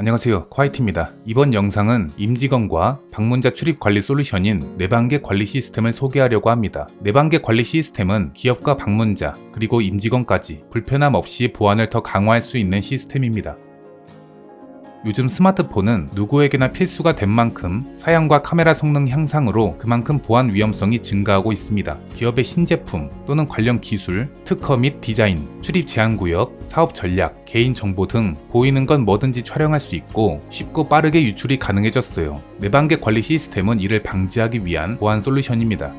안녕하세요. 콰이트입니다. 이번 영상은 임직원과 방문자 출입 관리 솔루션인 내방객 관리 시스템을 소개하려고 합니다. 내방객 관리 시스템은 기업과 방문자, 그리고 임직원까지 불편함 없이 보안을 더 강화할 수 있는 시스템입니다. 요즘 스마트폰은 누구에게나 필수가 된 만큼 사양과 카메라 성능 향상으로 그만큼 보안 위험성이 증가하고 있습니다. 기업의 신제품 또는 관련 기술, 특허 및 디자인, 출입 제한 구역, 사업 전략, 개인 정보 등 보이는 건 뭐든지 촬영할 수 있고 쉽고 빠르게 유출이 가능해졌어요. 내방객 관리 시스템은 이를 방지하기 위한 보안 솔루션입니다.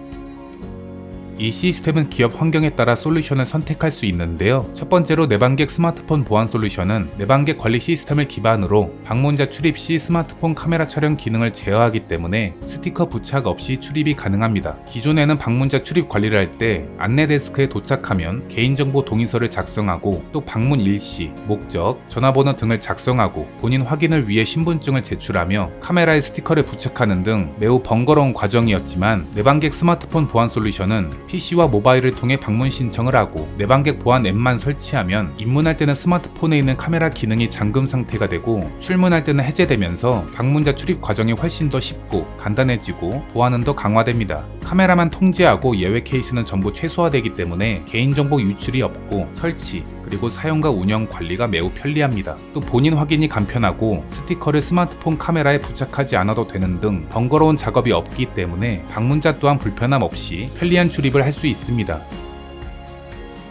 이 시스템은 기업 환경에 따라 솔루션을 선택할 수 있는데요. 첫 번째로 내방객 스마트폰 보안 솔루션은 내방객 관리 시스템을 기반으로 방문자 출입 시 스마트폰 카메라 촬영 기능을 제어하기 때문에 스티커 부착 없이 출입이 가능합니다. 기존에는 방문자 출입 관리를 할 때 안내 데스크에 도착하면 개인정보 동의서를 작성하고 또 방문 일시, 목적, 전화번호 등을 작성하고 본인 확인을 위해 신분증을 제출하며 카메라에 스티커를 부착하는 등 매우 번거로운 과정이었지만 내방객 스마트폰 보안 솔루션은 PC와 모바일을 통해 방문 신청을 하고 내방객 보안 앱만 설치하면 입문할 때는 스마트폰에 있는 카메라 기능이 잠금 상태가 되고 출문할 때는 해제되면서 방문자 출입 과정이 훨씬 더 쉽고 간단해지고 보안은 더 강화됩니다. 카메라만 통제하고 예외 케이스는 전부 최소화되기 때문에 개인정보 유출이 없고 설치, 그리고 사용과 운영 관리가 매우 편리합니다. 또 본인 확인이 간편하고 스티커를 스마트폰 카메라에 부착하지 않아도 되는 등 번거로운 작업이 없기 때문에 방문자 또한 불편함 없이 편리한 출입을 할 수 있습니다.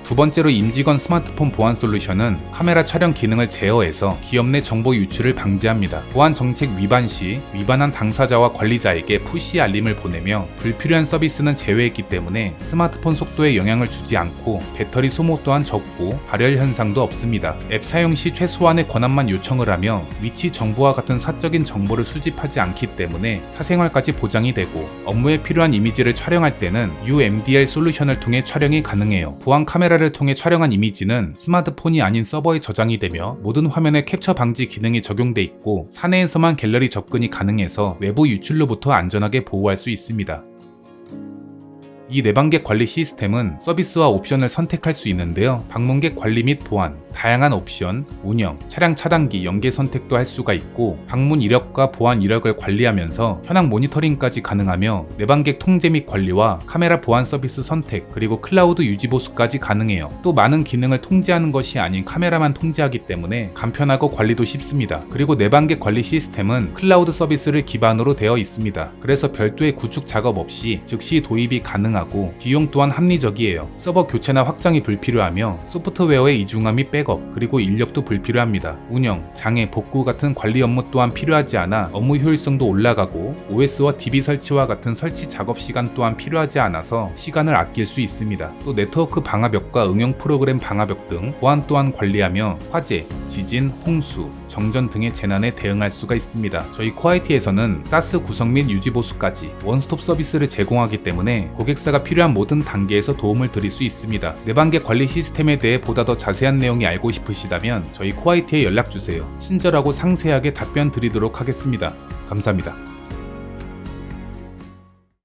두 번째로 임직원 스마트폰 보안 솔루션은 카메라 촬영 기능을 제어해서 기업 내 정보 유출을 방지합니다. 보안 정책 위반 시 위반한 당사자와 관리자에게 푸시 알림을 보내며 불필요한 서비스는 제외했기 때문에 스마트폰 속도에 영향을 주지 않고 배터리 소모 또한 적고 발열 현상도 없습니다. 앱 사용 시 최소한의 권한만 요청을 하며 위치 정보와 같은 사적인 정보를 수집하지 않기 때문에 사생활까지 보장이 되고 업무에 필요한 이미지를 촬영할 때는 UMDR 솔루션을 통해 촬영이 가능해요. 보안 카메라 카메라를 통해 촬영한 이미지는 스마트폰이 아닌 서버에 저장이 되며 모든 화면에 캡처 방지 기능이 적용돼 있고 사내에서만 갤러리 접근이 가능해서 외부 유출로부터 안전하게 보호할 수 있습니다. 이 내방객 관리 시스템은 서비스와 옵션을 선택할 수 있는데요. 방문객 관리 및 보안, 다양한 옵션, 운영, 차량 차단기 연계 선택도 할 수가 있고 방문 이력과 보안 이력을 관리하면서 현황 모니터링까지 가능하며 내방객 통제 및 관리와 카메라 보안 서비스 선택 그리고 클라우드 유지 보수까지 가능해요. 또 많은 기능을 통제하는 것이 아닌 카메라만 통제하기 때문에 간편하고 관리도 쉽습니다. 그리고 내방객 관리 시스템은 클라우드 서비스를 기반으로 되어 있습니다. 그래서 별도의 구축 작업 없이 즉시 도입이 가능합니다. 가능하고 비용 또한 합리적이에요. 서버 교체나 확장이 불필요하며 소프트웨어의 이중화 및 백업 그리고 인력도 불필요합니다. 운영, 장애, 복구 같은 관리 업무 또한 필요하지 않아 업무 효율성도 올라가고 OS와 DB 설치와 같은 설치 작업 시간 또한 필요하지 않아서 시간을 아낄 수 있습니다. 또 네트워크 방화벽과 응용 프로그램 방화벽 등 보안 또한 관리하며 화재, 지진, 홍수, 정전 등의 재난에 대응할 수가 있습니다. 저희 코아이티에서는 사스 구성 및 유지 보수까지 원스톱 서비스를 제공하기 때문에 고객 사가 필요한 모든 단계에서 도움을 드릴 수 있습니다. 내방객 관리 시스템에 대해 보다 더 자세한 내용이 알고 싶으시다면 저희 코아이티에 연락 주세요. 친절하고 상세하게 답변 드리도록 하겠습니다. 감사합니다.